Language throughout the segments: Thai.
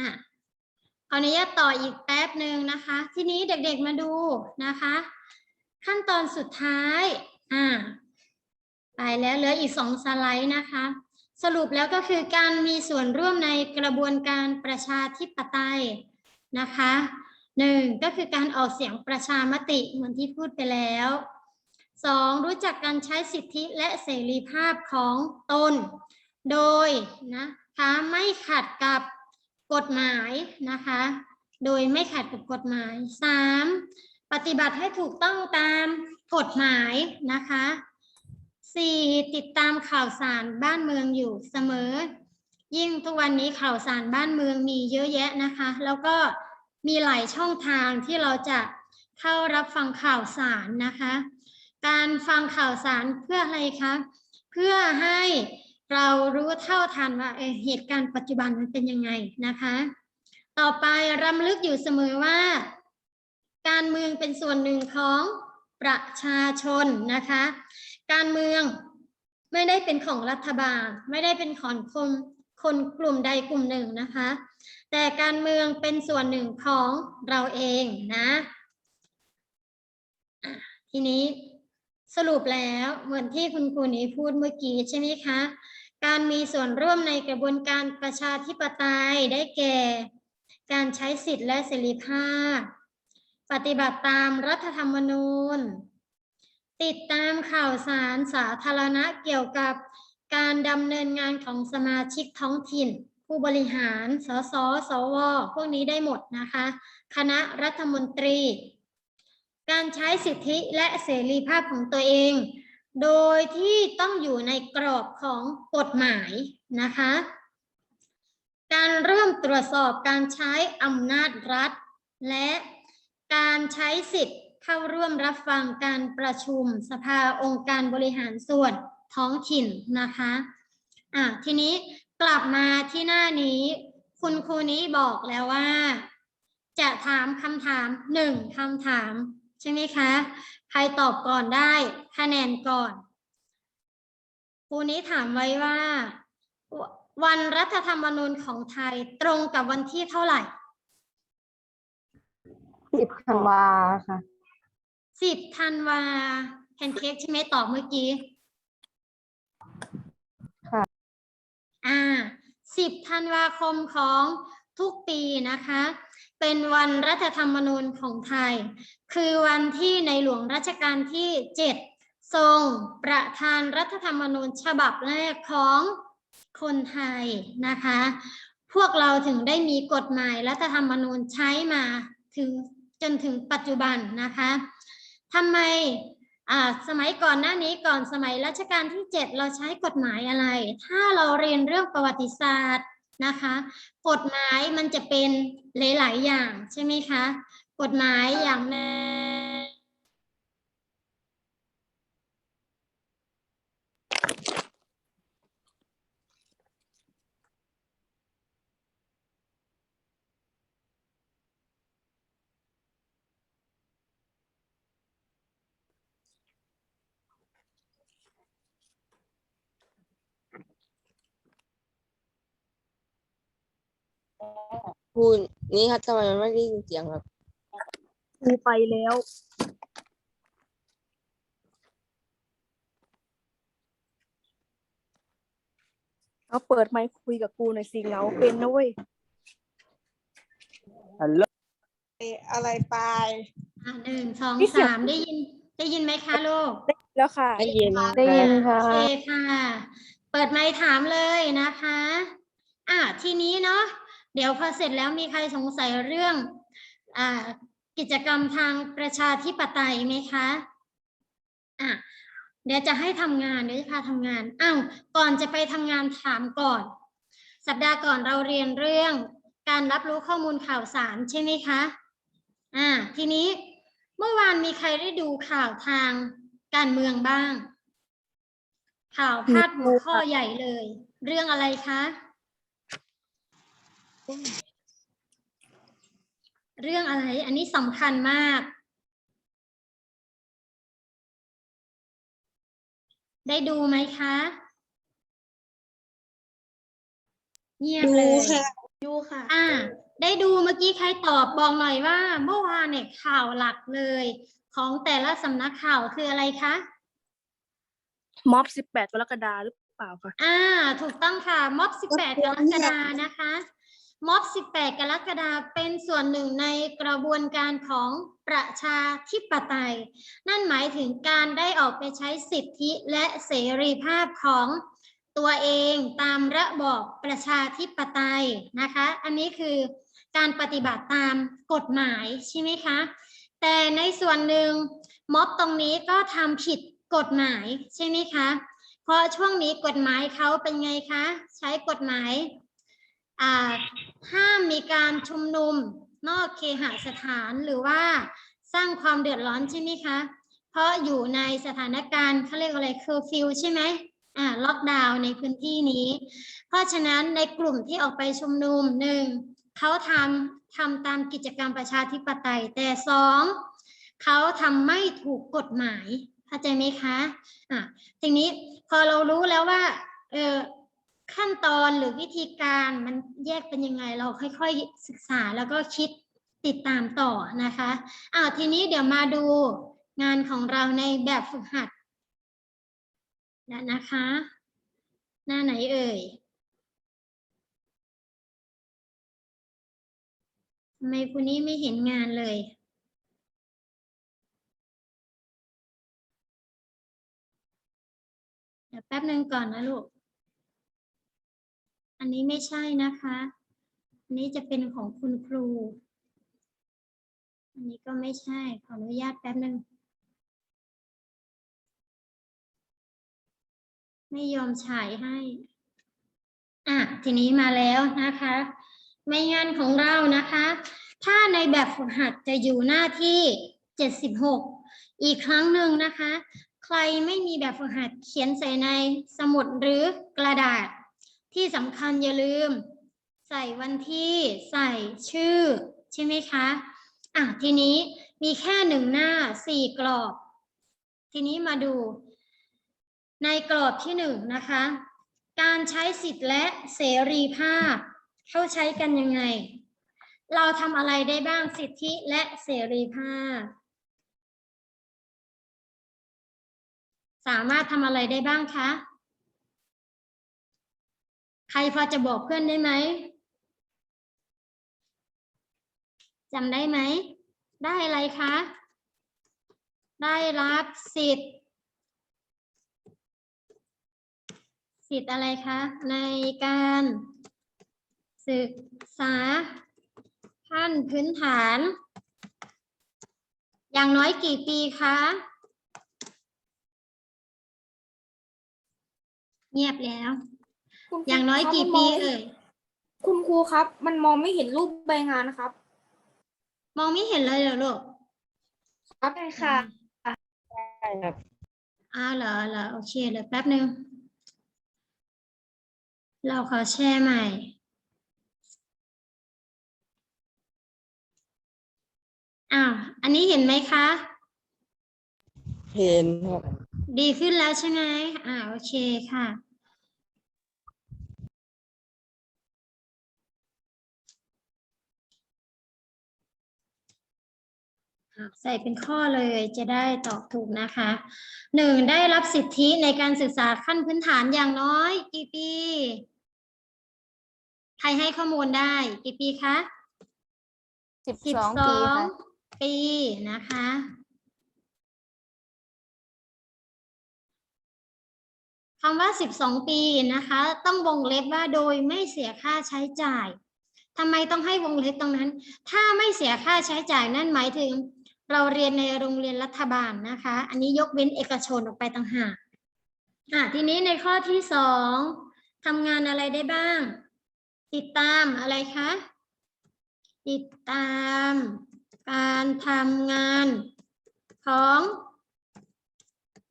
อะขออนุญาตต่ออีกแป๊บหนึ่งนะคะ ทีนี้เด็กๆมาดูนะคะ ขั้นตอนสุดท้ายอ่าไปแล้วเหลืออีกสองสไลด์นะคะ สรุปแล้วก็คือการมีส่วนร่วมในกระบวนการประชาธิปไตยนะคะหนึ่งก็คือการออกเสียงประชามติเหมือนที่พูดไปแล้วสองรู้จักการใช้สิทธิและเสรีภาพของตน โดยนะคะไม่ขัดกับ กฎหมายนะคะ โดยไม่ขัดกับกฎหมายสามปฏิบัติให้ถูกต้องตามกฎหมายนะคะสี่ติดตามข่าวสารบ้านเมืองอยู่เสมอ ยิ่งทุกวันนี้ข่าวสารบ้านเมืองมีเยอะแยะนะคะ แล้วก็มีหลายช่องทางที่เราจะเข้ารับฟังข่าวสารนะคะ การฟังข่าวสารเพื่ออะไรคะ เพื่อให้ เรารู้เท่าทันว่าเเหตุการณ์ปัจจุบันมันเป็นยังไงนะคะ ต่อไปรำลึกอยู่เสมอว่า การเมืองเป็นส่วนหนึ่งของประชาชนนะคะ การเมืองไม่ได้เป็นของรัฐบาล ไม่ได้เป็นของคนคนกลุ่มใดกลุ่มหนึ่งนะคะ แต่การเมืองเป็นส่วนหนึ่งของเราเองนะอะทีนี้สรุปแล้วเหมือนที่คุณครูนี้พูดเมื่อกี้ใช่ไหมคะ การมีส่วนร่วมในกระบวนการประชาธิปไตยได้แก่ การใช้สิทธิและเสรีภาพ ปฏิบัติตามรัฐธรรมนูญ ติดตามข่าวสารสาธารณะเกี่ยวกับการดำเนินงานของสมาชิกท้องถิ่น ผู้บริหาร สส สว พวกนี้ได้หมดนะคะ คณะรัฐมนตรี การใช้สิทธิและเสรีภาพของตัวเอง โดยที่ต้องอยู่ในกรอบของกฎหมายนะคะ การเริ่มตรวจสอบการใช้อำนาจรัฐ และการใช้สิทธิ์เข้าร่วมรับฟังการประชุมสภาองค์การบริหารส่วนท้องถิ่นนะคะอะทีนี้กลับมาที่หน้านี้ คุณครูนี้บอกแล้วว่า จะถามคำถามหนึ่งคำถาม ใช่ไหมคะ ใครตอบก่อนได้คะแนนก่อนครูนี้ถามไว้ว่า วันรัฐธรรมนูญของไทยตรงกับวันที่เท่าไหร่สิบธันวาค่ะสิบธันวาแพนเค้กใช่ไหมตอบเมื่อกี้ ค่ะ อ่าสิบธันวาคมของทุกปีนะคะ เป็นวันรัฐธรรมนูญของไทย คือวันที่ในหลวงรัชกาลที่เจ็ดทรงประทานรัฐธรรมนูญฉบับแรกของคนไทยนะคะ พวกเราถึงได้มีกฎหมายรัฐธรรมนูญใช้มาถึงจนถึงปัจจุบันนะคะทำไมอ่าสมัยก่อนหน้านี้ก่อนสมัยรัชกาลที่ 7 เราใช้กฎหมายอะไร ถ้าเราเรียนเรื่องประวัติศาสตร์ นะคะ กฎหมายมันจะเป็นหลาย ๆ อย่างใช่ไหมคะ กฎหมายอย่างแรก พูดนี่ครับทำไมมันไม่ได้ยินเสียงครับครูไปแล้ว เอาเปิดไมค์คุยกับกูหน่อยสิเหงาเป็นนะเว้ย ฮัลโหลอะไรไปอะหนึ่งสองนี่เสียง สามได้ยินได้ยินไหมคะลูกแล้วค่ะ ได้ยินได้ยินค่ะ โอเคค่ะ เปิดไมค์ถามเลยนะคะ อะทีนี้เนาะ เดี๋ยวพอเสร็จแล้วมีใครสงสัยเรื่องอกิจกรรมทางประชาธิปไตยไหมคะอะเดี๋ยวจะให้ทำงานเดี๋ยวจะพาทำงานอ้าวก่อนจะไปทำงานถามก่อน สัปดาห์ก่อนเราเรียนเรื่องการรับรู้ข้อมูลข่าวสารใช่ไหมคะอ่าทีนี้เมื่อวานมีใครได้ดูข่าวทางการเมืองบ้าง ข่าวพาดหัวข้อใหญ่เลย เรื่องอะไรคะ เรื่องอะไร อันนี้สำคัญมาก ได้ดูไหมคะเงียบเลยยูค่ะ อ่า ได้ดูเมื่อกี้ใครตอบบอกหน่อยว่า เมื่อวานเนี่ยข่าวหลักเลย ของแต่ละสำนักข่าวคืออะไรคะ ม็อบสิบแปดกรกฎาหรือเปล่าคะ อ่า ถูกต้องค่ะม็อบ 18กรกฎานะคะ ม็อบ 18 กรกฎาเป็นส่วนหนึ่งในกระบวนการของประชาธิปไตย นั่นหมายถึงการได้ออกไปใช้สิทธิและเสรีภาพของตัวเองตามระบอบประชาธิปไตยนะคะ อันนี้คือการปฏิบัติตามกฎหมายใช่ไหมคะ แต่ในส่วนหนึ่งม็อบตรงนี้ก็ทำผิดกฎหมายใช่ไหมคะ เพราะช่วงนี้กฎหมายเขาเป็นไงคะ ใช้กฎหมาย ห้ามมีการชุมนุมนอกเคหสถานหรือว่าสร้างความเดือดร้อนใช่ไหมคะ เพราะอยู่ในสถานการณ์เขาเรียกอะไรเคอฟิวใช่ไหมอ่าล็อกดาวน์ในพื้นที่นี้ เพราะฉะนั้นในกลุ่มที่ออกไปชุมนุมหนึ่งเขาทำทำตามกิจกรรมประชาธิปไตย แต่สองเขาทำไม่ถูกกฎหมายเข้าใจไหมคะอะทีนี้พอเรารู้แล้วว่าเออ ขั้นตอนหรือวิธีการมันแยกเป็นยังไงเราค่อยๆศึกษาแล้วก็คิดติดตามต่อนะคะอ้าวทีนี้เดี๋ยวมาดูงานของเราในแบบฝึกหัดนะนะคะ หน้าไหนเอ่ย ทำไมคุณนี่ไม่เห็นงานเลย เดี๋ยวแป๊บนึงก่อนนะลูก อันนี้ไม่ใช่นะคะอันนี้จะเป็นของคุณครู อันนี้ก็ไม่ใช่ ขออนุญาตแป๊บหนึ่งไม่ยอมฉายให้ อะ ทีนี้มาแล้วนะคะ ไม่งานของเรานะคะ ถ้าในแบบฝึกหัดจะอยู่หน้าที่ 76 อีกครั้งหนึ่งนะคะ ใครไม่มีแบบฝึกหัดเขียนใส่ในสมุดหรือกระดาษ ที่สำคัญอย่าลืม ใส่วันที่ใส่ชื่อ ใช่ไหมคะอะทีนี้มีแค่หนึ่งหน้าสี่กรอบ ทีนี้มาดู ในกรอบที่หนึ่งนะคะ การใช้สิทธิ์และเสรีภาพ เขาใช้กันยังไง เราทำอะไรได้บ้างสิทธิและเสรีภาพ สามารถทำอะไรได้บ้างคะ ใครพอจะบอกเพื่อนได้ไหมจำได้ไหม ได้อะไรคะ ได้รับสิทธิ์ สิทธิ์อะไรคะ ในการศึกษาขั้นพื้นฐาน อย่างน้อยกี่ปีคะ เงียบแล้ว คุณครูอย่างน้อยครับกี่มันมปีงเอ่ยคุณครูครับ มันมองไม่เห็นรูปใบงานนะครับ มองไม่เห็นเลยเหรอลูกครับค่ะใช่ครับอ้าวเหรอเหรอโอเคเดี๋ยวแป๊บหนึ่งเราขอแชร์ใหม่ อ้าว อันนี้เห็นไหมคะ เห็นครับ ดีขึ้นแล้วใช่ไหมอ่าโอเคค่ะ ใส่เป็นข้อเลยจะได้ตอบถูกนะคะหนึ่งได้รับสิทธิในการศึกษาขั้นพื้นฐานอย่างน้อย กี่ปี ใครให้ข้อมูลได้ กี่ปีคะสิบสิบสองสปีองค่ะปีนะคะคำว่า 12 ปีนะคะ ต้องวงเล็บว่าโดยไม่เสียค่าใช้จ่ายทำไมต้องให้วงเล็บตรงนั้น ถ้าไม่เสียค่าใช้จ่ายนั่นหมายถึง เราเรียนในโรงเรียนรัฐบาลนะคะ อันนี้ยกเว้นเอกชนออกไปต่างหากอะทีนี้ในข้อที่สองทำงานอะไรได้บ้าง ติดตามอะไรคะ ติดตามการทำงานของ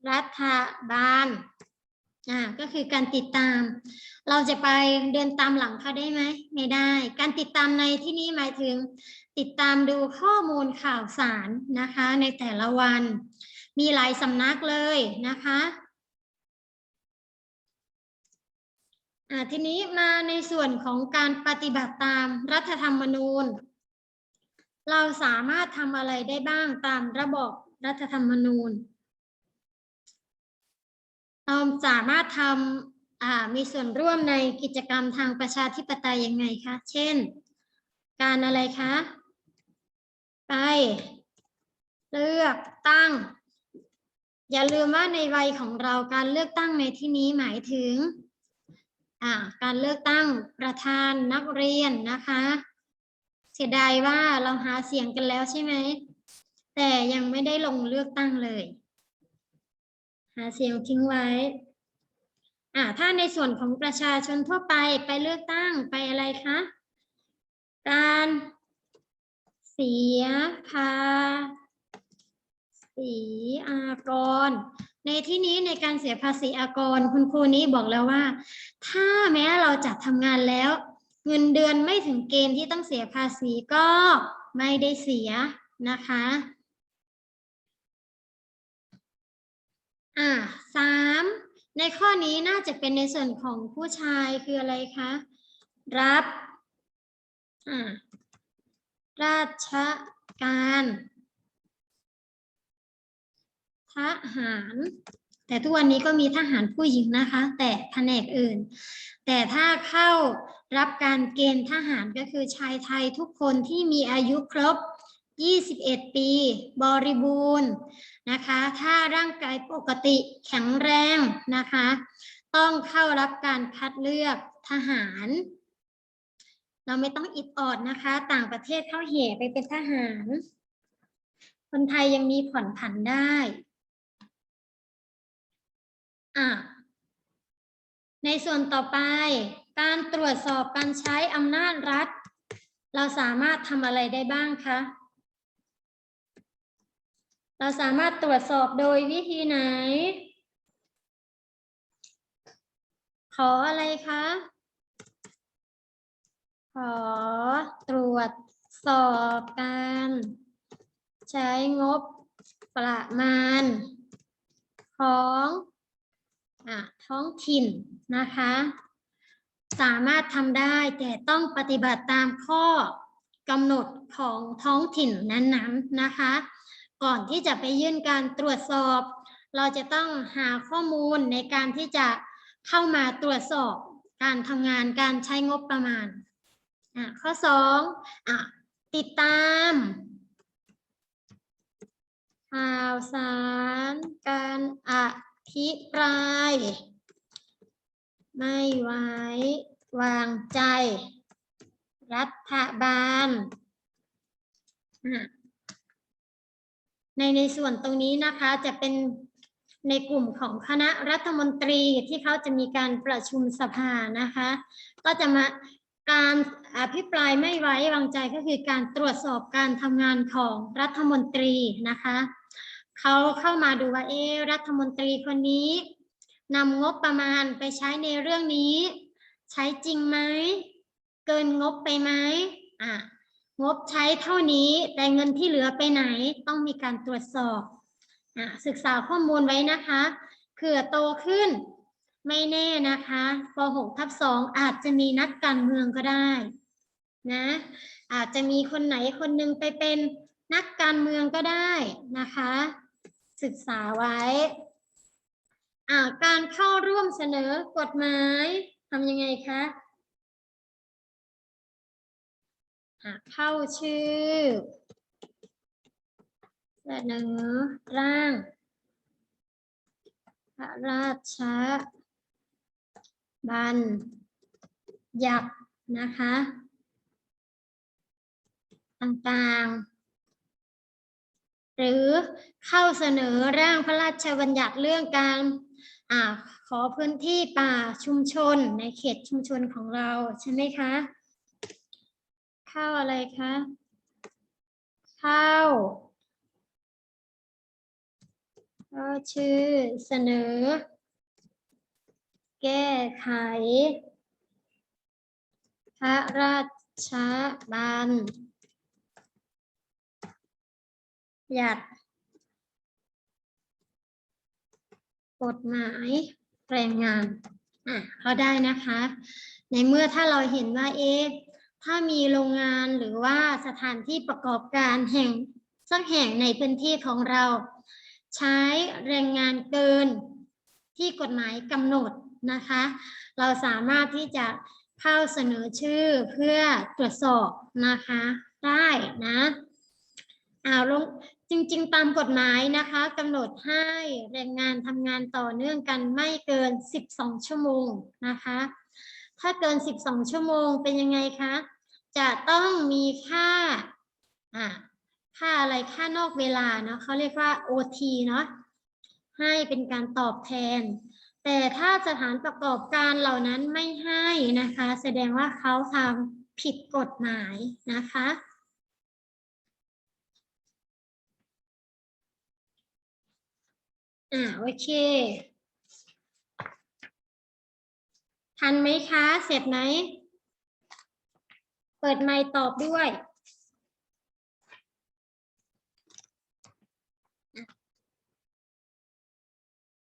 รัฐบาล อ่าก็คือการติดตาม เราจะไปเดินตามหลังเขาได้ไหมไม่ได้ การติดตามในที่นี้หมายถึง ติดตามดูข้อมูลข่าวสารนะคะ ในแต่ละวัน มีหลายสำนักเลยนะคะอ่าทีนี้มาในส่วนของการปฏิบัติตามรัฐธรรมนูญ เราสามารถทำอะไรได้บ้างตามระบบรัฐธรรมนูญ เราสามารถทำมีส่วนร่วมในกิจกรรมทางประชาธิปไตยยังไงคะ เช่น การอะไรคะ ไป เลือกตั้ง อย่าลืมว่าในวัยของเราการเลือกตั้งในที่นี้หมายถึง การเลือกตั้งประธานนักเรียนนะคะ เสียดายว่าเราหาเสียงกันแล้วใช่ไหม แต่ยังไม่ได้ลงเลือกตั้งเลย หาเสียงทิ้งไว้อ่าถ้าในส่วนของประชาชนทั่วไปไปเลือกตั้งไปอะไรคะ การเสียภาษีอากร ในที่นี้ในการเสียภาษีอากร คุณครูนี้บอกแล้วว่า ถ้าแม้เราจะทำงานแล้ว เงินเดือนไม่ถึงเกณฑ์ที่ต้องเสียภาษีก็ไม่ได้เสียนะคะ อ่าสามในข้อนี้น่าจะเป็นในส่วนของผู้ชายคืออะไรคะ รับอ่าราชการทหาร แต่ทุกวันนี้ก็มีทหารผู้หญิงนะคะ แต่แผนกอื่น แต่ถ้าเข้ารับการเกณฑ์ทหารก็คือชายไทยทุกคนที่มีอายุครบ 21 ปี บริบูรณ์นะคะ ถ้าร่างกายปกติแข็งแรงนะคะ ต้องเข้ารับการคัดเลือกทหาร เราไม่ต้องอิดออดนะคะ ต่างประเทศเข้าแห่ไปเป็นทหาร คนไทยยังมีผ่อนผันได้อะในส่วนต่อไปการตรวจสอบการใช้อำนาจรัฐ เราสามารถทำอะไรได้บ้างคะ เราสามารถตรวจสอบโดยวิธีไหน ขออะไรคะ ขอตรวจสอบการใช้งบประมาณ ของอท้องถิ่นนะคะ สามารถทำได้แต่ต้องปฏิบัติตามข้อกำหนดของท้องถิ่นนั้นๆนะคะ ก่อนที่จะไปยื่นการตรวจสอบ เราจะต้องหาข้อมูลในการที่จะเข้ามาตรวจสอบการทำงานการใช้งบประมาณ ข้อสองอติดตามข่าวสารการอภิปราย ไม่ไว้วางใจ รัฐบาล ในในส่วนตรงนี้นะคะจะเป็นในกลุ่มของคณะรัฐมนตรีที่เขาจะมีการประชุมสภานะคะ ก็จะมาการอภิปรายไม่ไว้วางใจก็คือการตรวจสอบการทำงานของรัฐมนตรีนะคะเขาเข้ามาดูว่าเอรัฐมนตรีคนนี้นำงบประมาณไปใช้ในเรื่องนี้ ใช้จริงไหมเกินงบไปไหมอะ งบใช้เท่านี้แต่เงินที่เหลือไปไหนต้องมีการตรวจสอบอะศึกษาข้อมูลไว้นะคะเผื่อโตขึ้นไม่แน่นะคะป .6 ทับ2อาจจะมีนักการเมืองก็ได้นะอาจจะมีคนไหนคนหนึ่งไปเป็นนักการเมืองก็ได้นะคะ ศึกษาไว้อ่าการเข้าร่วมเสนอกฎหมายทำยังไงคะ เข้าชื่อเสนอร่าง พระราชบัญญัตินะคะ ต่างๆ หรือเข้าเสนอร่างพระราชบัญญัติเรื่องการอขอพื้นที่ป่าชุมชนในเขตชุมชนของเราใช่ไหมคะ ข้าวอะไรคะ ข้าว ก็ชื่อเสนอ แก้ไข พระราชบัญญัติกฎหมายแรงงาน อะพอได้นะคะ ในเมื่อถ้าเราเห็นว่าเอ๊ะ ถ้ามีโรงงานหรือว่าสถานที่ประกอบการแห่งสักแห่งในพื้นที่ของเรา ใช้แรงงานเกินที่กฎหมายกำหนดนะคะ เราสามารถที่จะเข้าเสนอชื่อเพื่อตรวจสอบนะคะ ได้นะอาลงจริง ๆ ตามกฎหมายนะคะกำหนดให้แรงงานทำงานต่อเนื่องกันไม่เกิน 12 ชั่วโมงนะคะ ถ้าเกิน 12 ชั่วโมงเป็นยังไงคะ จะต้องมีค่าอ่าค่าอะไรค่านอกเวลาเนาะเขาเรียกว่า OT เนาะให้เป็นการตอบแทน แต่ถ้าสถานประกอบการเหล่านั้นไม่ให้นะคะ แสดงว่าเขาทำผิดกฎหมายนะคะอ่าโอเค ทันไหมคะ เสร็จไหม เปิดไมค์ตอบด้วย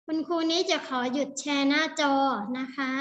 คุณครูนี้จะขอหยุดแชร์หน้าจอนะคะ